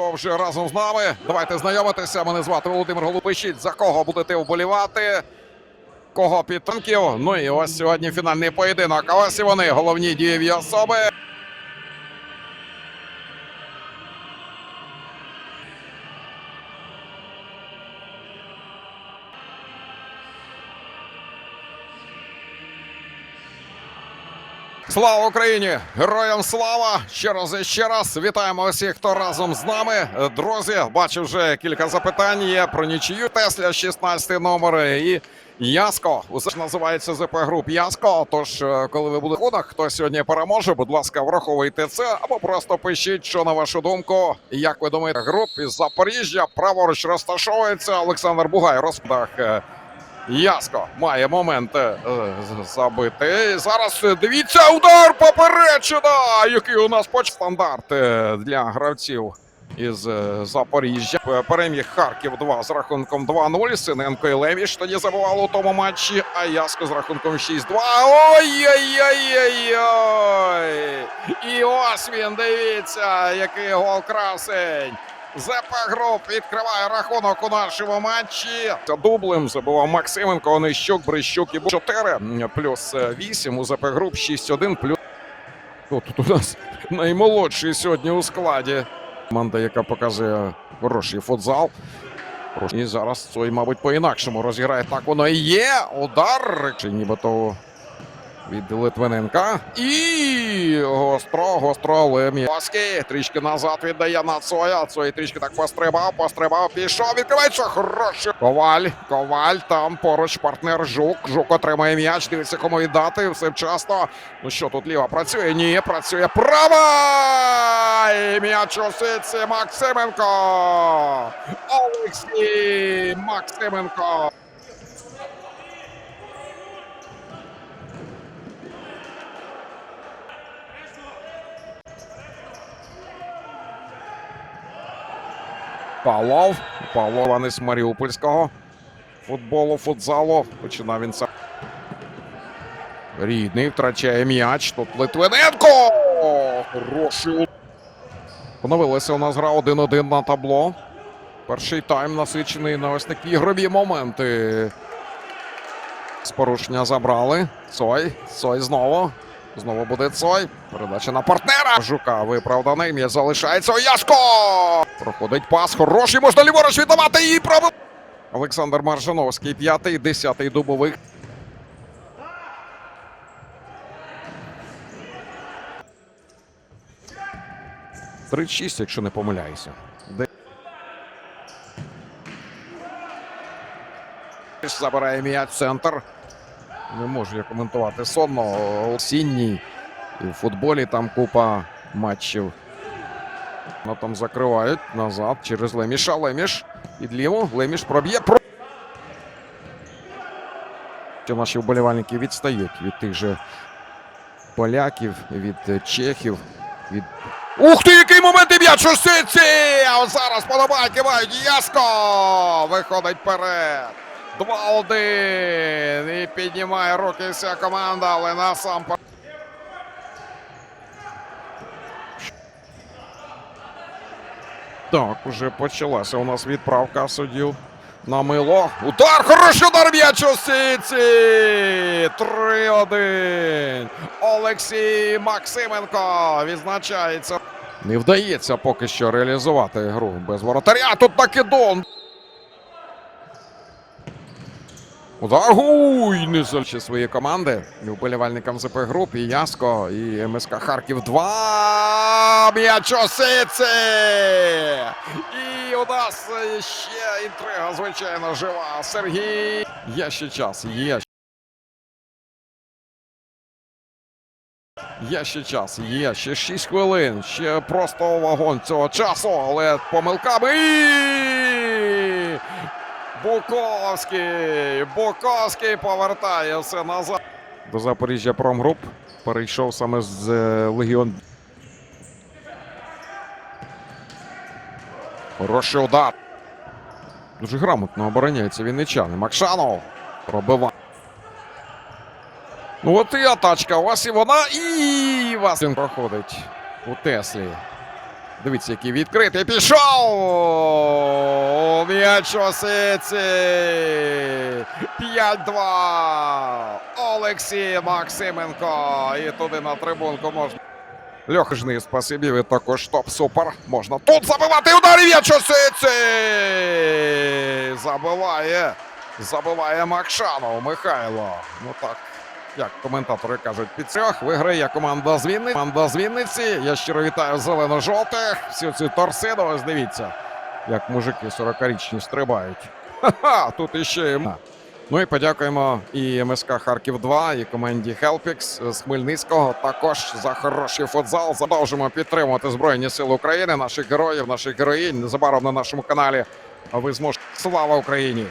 хто вже разом з нами. Давайте знайомитися. Мене звати Володимир Голубищить. За кого будете вболівати? Кого підтримків? Ну і ось сьогодні фінальний поєдинок. А ось і вони, головні дієві особи. Слава Україні! Героям слава! Ще раз і ще раз вітаємо усіх, хто разом з нами. Е, Друзі, бачу вже кілька запитань є про нічию Тесля, 16 номер і Яско. Усе ж називається ЗП груп Яско. Тож, е, коли ви будете ходах, хто сьогодні переможе, будь ласка, враховуйте це або просто пишіть, що на вашу думку. Як ви думаєте, груп із Запоріжжя праворуч розташовується Олександр Бугай. Розпадах. Яско має момент е, забити. Зараз е, дивіться удар поперечина, який у нас поч стандарт е, для гравців із Запоріжжя. Переміг Харків 2 з рахунком 2-0. Синенко і Левіш тоді забували у тому матчі. А Яско з рахунком 6-2. Ой-ой-ой-ой-ой! І ось він, дивіться, який гол красень. Груп відкриває рахунок у нашому матчі. Дублем забував Максименко, Онищук, Брищук і Бу- 4 плюс 8 у ЗП Груп 6-1 плюс. О, тут у нас наймолодший сьогодні у складі. Команда, яка показує хороший футзал. І зараз цей, мабуть, по-інакшому розіграє. Так воно і є. Удар. Чи нібито від Литвиненка. І гостро, гостро Лемі. Оський трішки назад віддає на Цоя. Цой трішки так пострибав, пострибав, пішов. Відкривається хороший. Коваль, коваль. Там поруч партнер Жук. Жук отримає м'яч. Дивиться, кому віддати. Все вчасно. Ну що тут ліва працює? Ні, працює права. І м'яч у ситці Максименко. Олексій Максименко. Павлов. Павлов Іванець Маріупольського. Футболу, футзалу. Починав він сам. Рідний втрачає м'яч. Тут Литвиненко. Хороший. Поновилася у нас гра 1-1 на табло. Перший тайм насичений на ось такі ігрові моменти. З порушення забрали. Цой. Цой знову. Знову буде Цой. Передача на партнера. Жука виправданий. М'яч залишається. Яско! Проходить пас. Хороший. Можна ліворуч віддавати і пробив. Олександр Маржановський, п'ятий, десятий дубових. Тридцять шість, якщо не помиляюся. Забирає м'яч центр. Не можу я коментувати сонно. Осінній. І в футболі там купа матчів. Ну там закривають назад через Леміша. Леміш під ліву. Леміш проб'є. Про... Наші вболівальники відстають від тих же поляків, від чехів, від. Ух ти, який момент і у ситці! А от зараз подобайки мають Яско! Виходить вперед. 2-1. І піднімає руки вся команда, але насамперед. Так, уже почалася у нас відправка суддів на мило. Удар! Хороший удар м'яч у сітці! 3-1. Олексій Максименко відзначається. Не вдається поки що реалізувати гру без воротаря. Тут накидон. Удар гуй! Не залишить свої команди. Вболівальникам ЗП груп і Яско, і МСК Харків 2. М'яч у ситці! І у нас ще інтрига, звичайно, жива. Сергій. Є ще час, є. Є ще час, є ще 6 хвилин. Ще просто вагон цього часу, але помилками. І... Буковський! Буковський повертає все назад. До Запоріжжя Промгруп перейшов саме з е, Легіон. Хороший удар. Дуже грамотно обороняється вінничани. Макшанов пробиває. Ну от і атачка. Ось і вона. І вас він проходить у Теслі. Дивіться, який відкритий. Пішов! М'яч у сиці! 5-2. Олексій Максименко. І туди на трибунку можна. Льох Жний, спасибі, ви також топ супер. Можна тут забивати удар і м'яч! Забиває. Забиває Макшанов Михайло. Ну так. Як коментатори кажуть, під трьох виграє команда з Вінниці. Команда з Вінниці. Я щиро вітаю зелено-жовтих. Всю цю торсиду, ось дивіться, як мужики 40-річні стрибають. Ха-ха, тут іще. Ну і подякуємо і МСК Харків 2, і команді Хелпікс з Хмельницького. Також за хороший футзал. Задовжимо підтримувати Збройні Сили України, наших героїв, наших героїнь. Незабаром на нашому каналі. Ви зможете. Слава Україні!